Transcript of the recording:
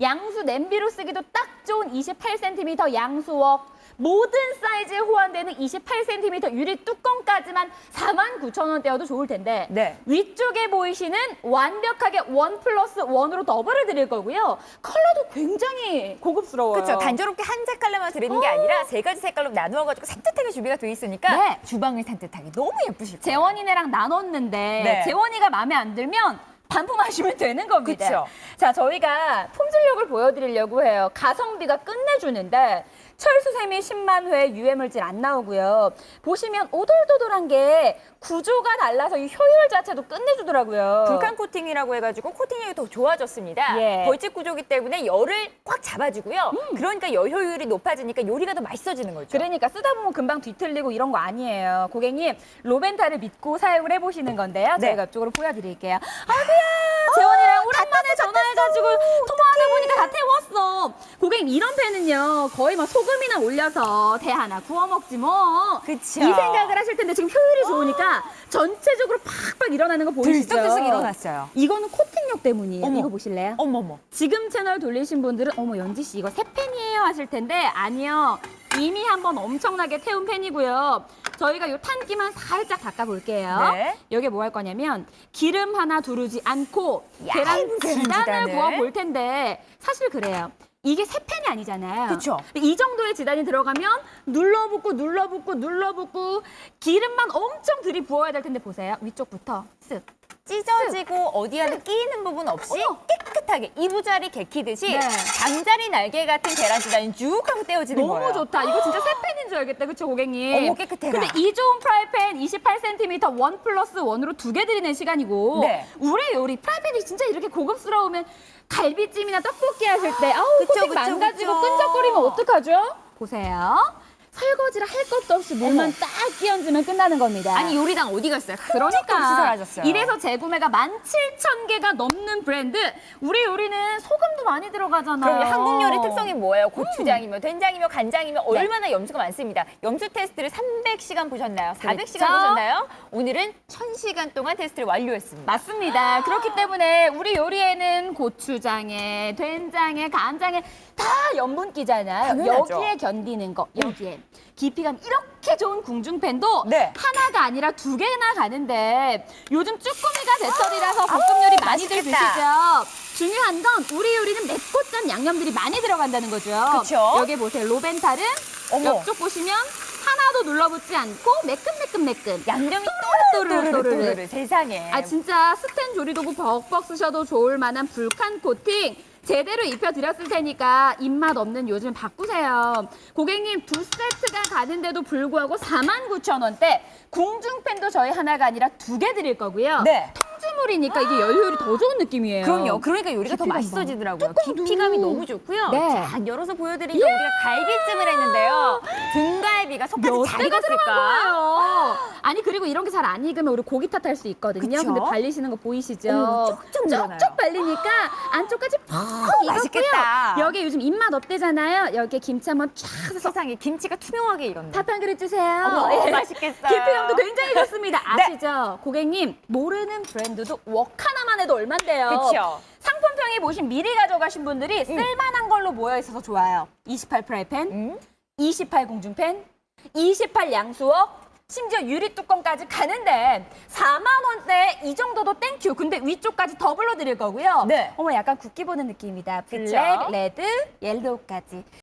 양수 냄비로 쓰기도 딱 좋은 28cm 양수웍. 모든 사이즈에 호환되는 28cm 유리 뚜껑까지만 49,000원대여도 좋을 텐데 네. 위쪽에 보이시는 완벽하게 원 플러스 원으로 더블을 드릴 거고요. 컬러도 굉장히 고급스러워요. 그렇죠. 단조롭게 한 색깔로만 드리는 게 아니라 세 가지 색깔로 나누어가지고 산뜻하게 준비가 돼 있으니까 네. 주방을 산뜻하게 너무 예쁘실 거예요. 재원이네랑 나눴는데 네. 재원이가 마음에 안 들면 반품하시면 되는 겁니다. 그쵸. 자, 저희가 품질력을 보여드리려고 해요. 가성비가 끝내주는데 철수세미 10만 회 유해물질 안 나오고요. 보시면 오돌도돌한 게 구조가 달라서 이 효율 자체도 끝내주더라고요. 불칸 코팅이라고 해가지고 코팅력이 더 좋아졌습니다. 예. 벌집 구조기 때문에 열을 꽉 잡아주고요. 그러니까 열 효율이 높아지니까 요리가 더 맛있어지는 거죠. 그러니까 쓰다 보면 금방 뒤틀리고 이런 거 아니에요. 고객님, 로벤타를 믿고 사용을 해보시는 건데요. 네. 저희가 옆쪽으로 보여드릴게요. 아구야! 재원이랑 오랜만에 전화해가지고 통화하다 보니까 다 태웠어. 고객님, 이런 팬은요, 거의 막 소금이나 올려서 대 하나 구워 먹지 뭐. 그쵸. 이 생각을 하실 텐데 지금 효율이 좋으니까 전체적으로 팍팍 일어나는 거 보이시죠? 들썩들썩 일어났어요. 이거는 코팅력 때문이에요. 어머. 이거 보실래요? 어머머. 지금 채널 돌리신 분들은 어머 연지 씨 이거 새 팬이에요 하실 텐데 아니요 이미 한번 엄청나게 태운 팬이고요. 저희가 요 탄기만 살짝 닦아볼게요. 네. 여기 뭐할 거냐면 기름 하나 두르지 않고 계란 지단을 지단을. 구워 볼 텐데 사실 그래요. 이게 새 팬이 아니잖아요. 그쵸. 근데 이 정도의 지단이 들어가면 눌러붙고 눌러붙고 눌러붙고 기름만 엄청 들이부어야 될 텐데 보세요. 위쪽부터 쓱. 찢어지고 어디 하나 끼이는 부분 없이 어머. 깨끗하게 이부자리 개키듯이 네. 장자리 날개 같은 계란지단이 쭉 하고 떼어지는 너무 거예요. 좋다. 이거 진짜 새 팬인 줄 알겠다. 그쵸, 고객님? 어머, 깨끗해라. 근데 이 좋은 프라이팬 28cm 원 플러스 원으로 두 개 드리는 시간이고 네. 우리 요리 프라이팬이 진짜 이렇게 고급스러우면 갈비찜이나 떡볶이 하실 때 아우 그쵸, 코팅 그쵸, 망가지고 그쵸. 끈적거리면 어떡하죠? 보세요. 설거지를 할 것도 없이 물만 어머. 딱 끼얹으면 끝나는 겁니다. 아니 요리당 어디 갔어요? 그러니까 없이 사라졌어요. 이래서 재구매가 17,000개가 넘는 브랜드. 우리 요리는 소금도 많이 들어가잖아요. 그럼 한국 요리 특성이 뭐예요? 고추장이며 된장이며 간장이며 네. 얼마나 염수가 많습니다. 염수 테스트를 300시간 보셨나요? 400시간 그렇죠. 보셨나요? 오늘은 1000시간 동안 테스트를 완료했습니다. 맞습니다. 그렇기 때문에 우리 요리에는 고추장에, 된장에, 간장에 다 염분기잖아요. 당연하죠. 여기에 견디는 거, 여기에. 깊이감 이렇게 좋은 궁중팬도 네. 하나가 아니라 두 개나 가는데 요즘 쭈꾸미가 제철이라서 볶음 요리 많이들 맛있겠다. 드시죠. 중요한 건 우리 요리는 맵고짠 양념들이 많이 들어간다는 거죠. 그쵸. 여기 보세요. 로벤탈은 어머. 옆쪽 보시면 하나도 눌러붙지 않고 매끈매끈매끈. 양념이. 또르르 세상에. 아 진짜 스텐 조리도구 벅벅 쓰셔도 좋을 만한 불칸 코팅 제대로 입혀드렸을 테니까 입맛 없는 요즘 바꾸세요. 고객님 두 세트가 가는데도 불구하고 49,000원대 궁중팬도 저희 하나가 아니라 두 개 드릴 거고요. 네. 통주물이니까 이게 열효율이 더 좋은 느낌이에요. 그럼요. 그러니까 요리가 더. 맛있어지더라고요. 깊이감이 너무 좋고요. 네. 자, 열어서 보여드리니까 우리가 갈비찜을 했는데요. 등갈비가 속까지 몇잘 대가 들어간 익었을까? 거예요. 아니 그리고 이런 게 잘 안 익으면 우리 고기 탓할 수 있거든요. 그쵸? 근데 발리시는 거 보이시죠? 어머, 쪽쪽 늘어나요. 쪽쪽 발리니까 안쪽까지 푹 익었고요. 맛있겠다. 여기 요즘 입맛 없대잖아요. 여기에 김치 한번 쫙 해서 세상에 김치가 투명하게 익었네. 밥 한 그릇 주세요. 어머, 예. 맛있겠어요. 깊이감도 굉장히 좋습니다. 네. 아시죠? 고객님 모르는 브랜드도 웍 하나만 해도 얼만데요. 그쵸? 상품평이 보신 미리 가져가신 분들이 쓸만한 걸로 모여 있어서 좋아요. 28 프라이팬, 음? 28 공중팬, 28 양수억, 심지어 유리 뚜껑까지 가는데 4만 원대 이 정도도 땡큐. 근데 위쪽까지 더블로 드릴 거고요. 네. 어머 약간 국기 보는 느낌이다. 블랙, 그쵸? 레드, 옐로우까지.